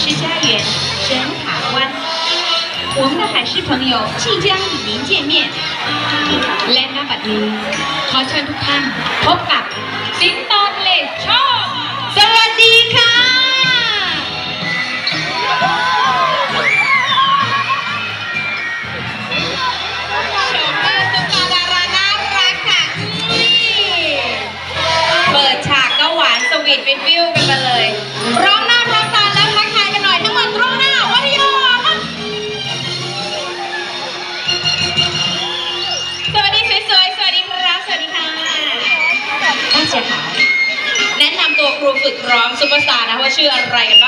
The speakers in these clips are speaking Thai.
是家园，深海湾。我们的海狮朋友即将与您见面。และณบัดนี้ขอเชิญทุกท่านพบกับสิงโตเล็ชอบสวัสดีค่ะ สตาร์นะว่าชื่ออะไรกันบ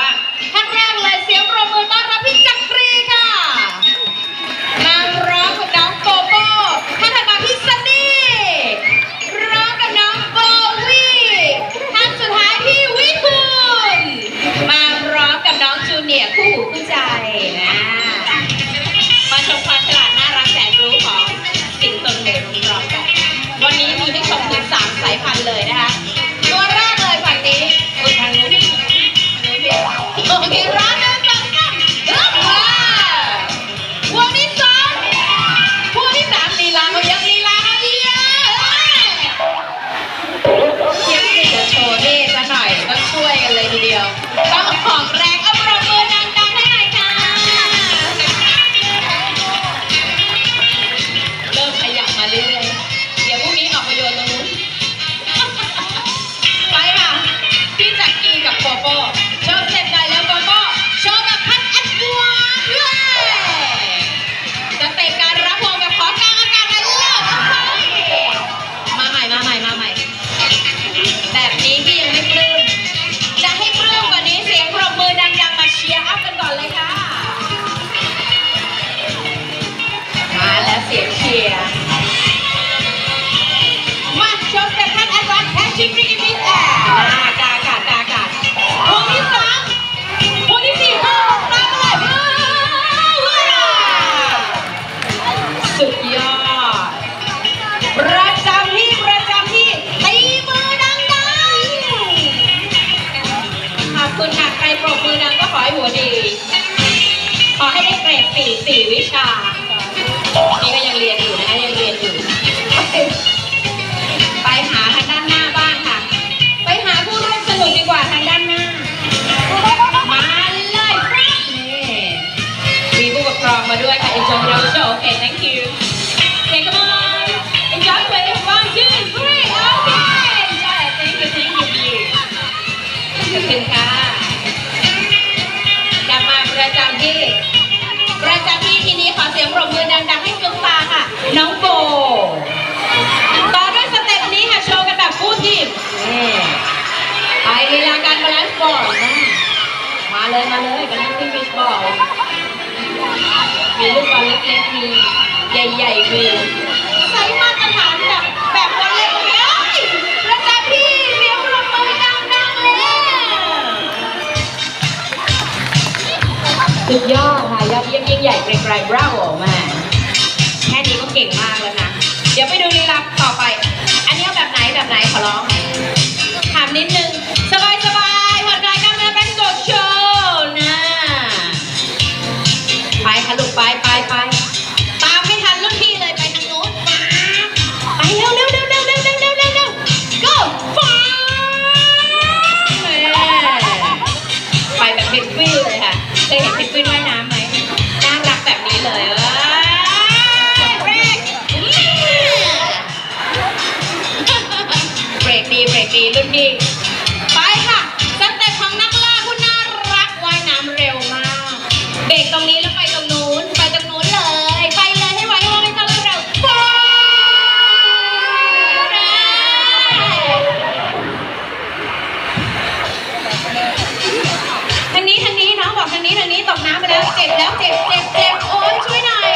้าง บคุณค่ะ ใครปรบมือนำก็ขอให้หัวดี ขอให้ได้เกรดสี่สี่วิชา นี่ก็ยังเรียนอยู่นะคะ ยังเรียนอยู่ ไปหาทางด้านหน้าบ้างค่ะ ไปหาผู้ร่วมสนุกดีกว่าทางด้านหน้า มาเลยครับนี่มีผู้ปกครองมาด้วยค่ะ enjoy the show okay thank you มีลูกบอลเล็กๆมีใหญ่ๆมีใช้มาตรฐานแบบแบบวันเล็กเลยแล้วแต่พี่เลี้ยงลงมือดังๆเลยสุดยอดค่ะยอดเยี่ยมยิ่งใหญ่ไกลๆบราโวมาแค่นี้ก็เก่งมากเลย เจ็บเจ็บเจ็บโอ๊ยช่วยหน่อย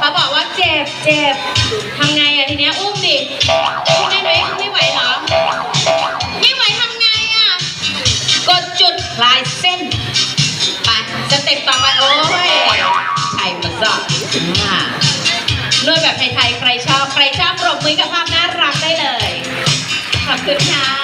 ป้าบอกว่าเจ็บเจ็บทำไงอะทีเนี้ยอุ้มดิอุ้มได้ไหมไม่ไหวเหรอไม่ไหวทำไงอะกดจุดคลายเส้นไปสเต็ปต่อไปโอ้ยไข่มาซอดมาด้วยแบบไทยๆใครชอบใครชอบปรบมือกับภาพน่ารักได้เลยขอบคุณค่ะ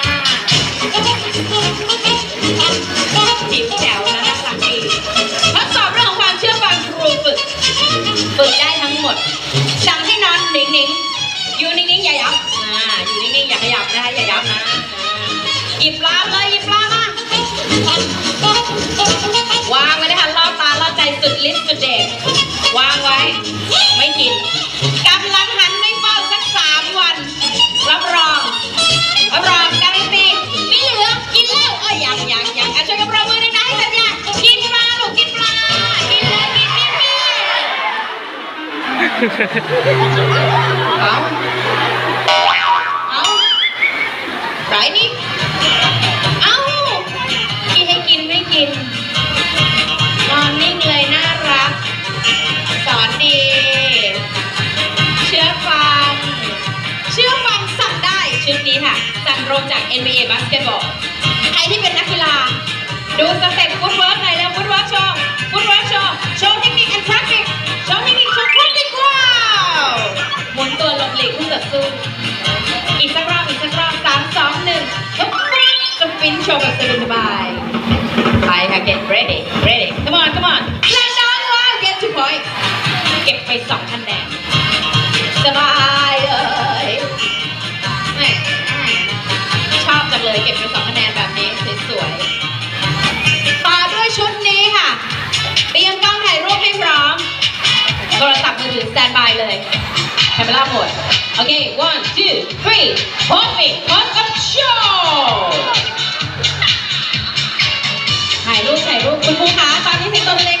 หยิบปลาเลยหยิบปลามาวางไว้เลยค่ะล่อตาล่อใจสุดฤทธิ์สุดเดชวางไว้ ไม่กินกำลังหันไม่เฝ้าสักสามวัน รับรองรับรองการันตีไม่เหลือกินแล้วเอ้ยยังยังยังอะช่วยกันปรบมือดังๆให้สัญญากินปลาลูกกินปลากินเลยกินกินกินเค่ะสั่งรงจาก NBA Basketball ใครที่เป็นนักกีฬา ดูสเต็ปฟุตเวิร์กหน่อยแล้วฟุตเวิร์กโชว์ฟุตเวิร์กโชว์โชว์เทคนิคแอนด์ practice โชว์เทคนิคโชว์ practice ว้าวหมุนตัวหลบหลีกคู่ต่อสู้อีกสักรอบอีกสักรอบสามสองหนึ่งปุ๊บปั๊บสปินโชว์แบบสบายๆไปค่ะ get ready ready come on come on แล้วน้องว่า get two point เก็บไปสองคะแนนสบาย เลยเก็บไปสองคะแนนแบบนี้สวยๆต่อด้วยชุดนี้ค่ะ เตรียมกล้องถ่ายรูปให้พร้อม โทรศัพท์มือถือสแตนบายเลยแคมเปล่าหมด โอเค one two three โพสต์โพสต์กับโชว์ถ่ายรูปถ่ายรูปคุณครูคะตอนนี้สิงโตทะเลก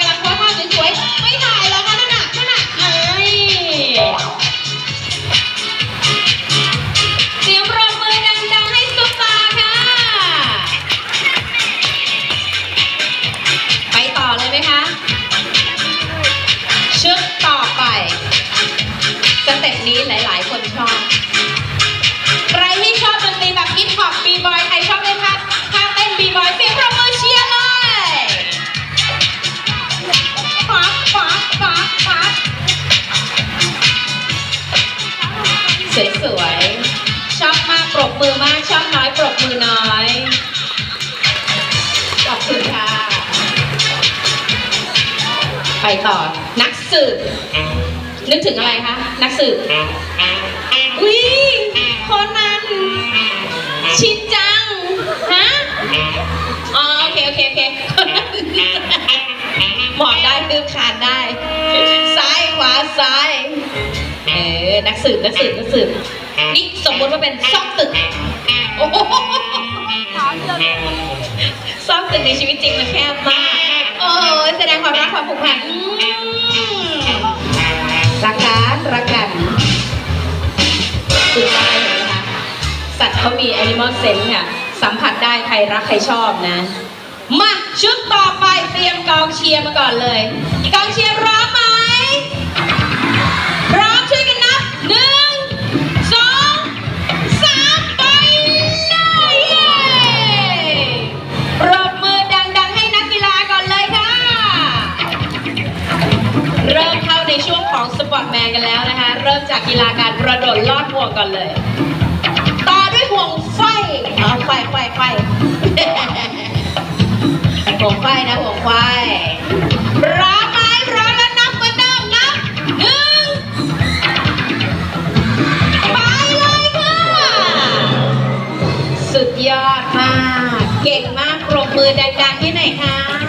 ต่อ นักสืบ นึกถึงอะไรคะ นักสืบอุ้ยคนนั้น ชินจัง ฮะ อ๋อ โอเค โอเค โอเคหมอบได้คืบคานได้ ซ้ายขวาซ้าย เออ นักสืบ นักสืบ นักสืบ นี่สมมติว่าเป็นซ่องตึก โอ้โหซ่องตึกในชีวิตจริงมันแคบมาก โอ้ยแสดงความรักความผูกพันรักกันรักกันสุดใจนะคะสัตว์เขามี animal sense ค่ะ สัมผัสได้ใครรักใครชอบนะ มาชุดต่อไปเตรียมกองเชียร์มาก่อนเลย กองเชียร์ร้อมไหมา งของสปอร์ตแมนกันแล้วนะคะ เริ่มจากกีฬาการกระโดดลอดห่วงก่อนเลย ต่อด้วยห่วงไฟอ๋อไฟไฟไฟห่วงไฟนะห่วงไฟพร้อมไหมร้อมแล้วนับเหมือนเดิมนับหนึ่งไปเลยค่ะ สุดยอดมาก เก่งมากปรบมือดังๆให้หน่อยค่ะ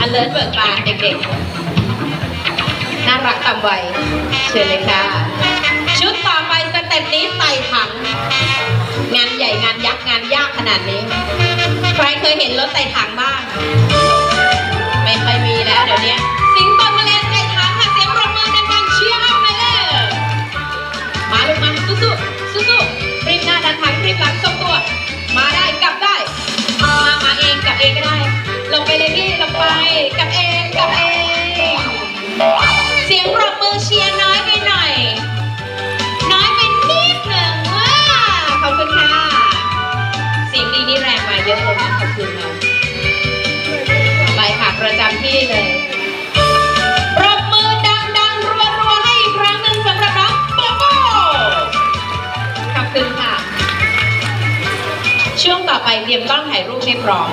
อันเลิศเบิกบานเด็กๆ น่ารักตามวัยเชิญเลยค่ะ ชุดต่อไปสเต็ปนี้ไต่ถัง งานใหญ่งานยักษ์งานยากขนาดนี้ ใครเคยเห็นรถไต่ถังบ้าง ไม่ค่อยมีแล้วเดี๋ยวนี้สิงโตทะเลไต่ถังค่ะเสียงปรบมือดังๆเชียร์มาเลยมาลูกมาสู้ๆสู้ๆรีบหน้าดันถังรีบหลังทรง เตรียมกล้องถ่ายรูปให้พร้อม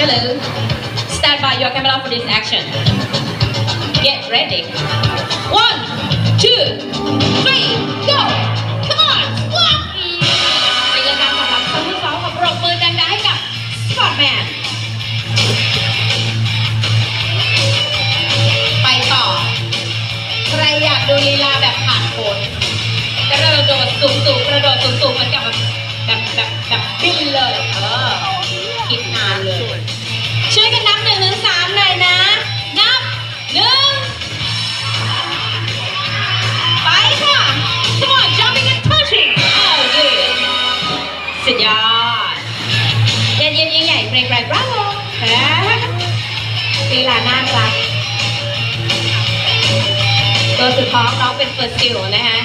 Hello Stand by your camera for this action Get ready One two three go Come on walk เป็นรายการสำหรับสมุทรสองกับปรบมือดังๆให้กับ Scotman ไปต่อ ใครอยากดูลีลาแบบผ่านโผน ระโดดสูงสูงๆกระโดดสูงสูงๆเหมือนกับแบบแบบแบบแบบบินเลยเออคิดนานเลย ช่วยกันนับหนึ่งถึงสามหน่อยนะ นับหนึ่งไปค่ะ Come on jumping and touching oh good สุดยอดเย็นเย็นยิ่งใหญ่เกรงไกร bravo แหมลีลาน่ารักตัวสุดท้องน้องเป็นเฟิร์สซิลนะคะ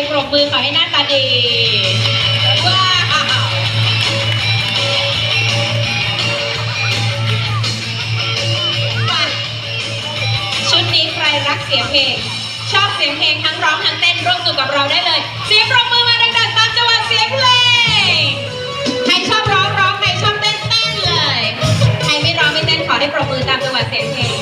รปรบมือขอให้หน้าตาดีว้าวชุดนี้ใครรักเสียงเพลง ชอบเสียงเพลงทั้งร้องทั้งเต้นร่วมสนุกกับเราได้เลย เสียงปรบมือมาดังๆตามจังหวะเสียงเพลง ใครชอบร้องร้องใครชอบเต้นเต้นเลย ใครไม่ร้องไม่เต้นขอได้ปรบมือตามจังหวะเสียงเพลง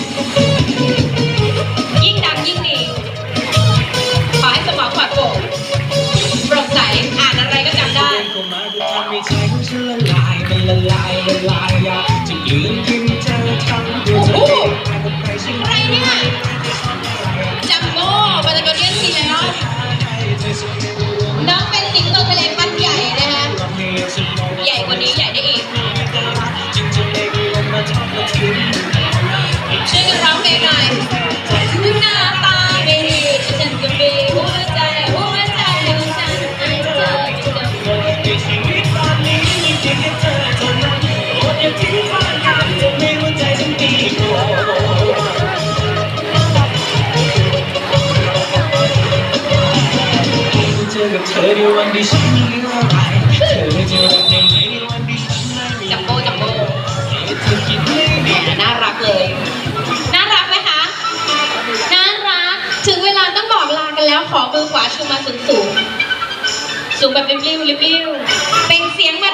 ที่ฉันไม่รู้อะไรเธอไม่เจอกับยังไงวันที่ฉันไม่มีจัมโบ้จัมโบ้แหมน่ารักเลย น่ารักไหมคะ น่ารัก ถึงเวลาต้องบอกลากันแล้วขอมือขวาชูมาสูงสูงๆสูงแบบริบลิ้วริบลิ้วเป็นเสียงมา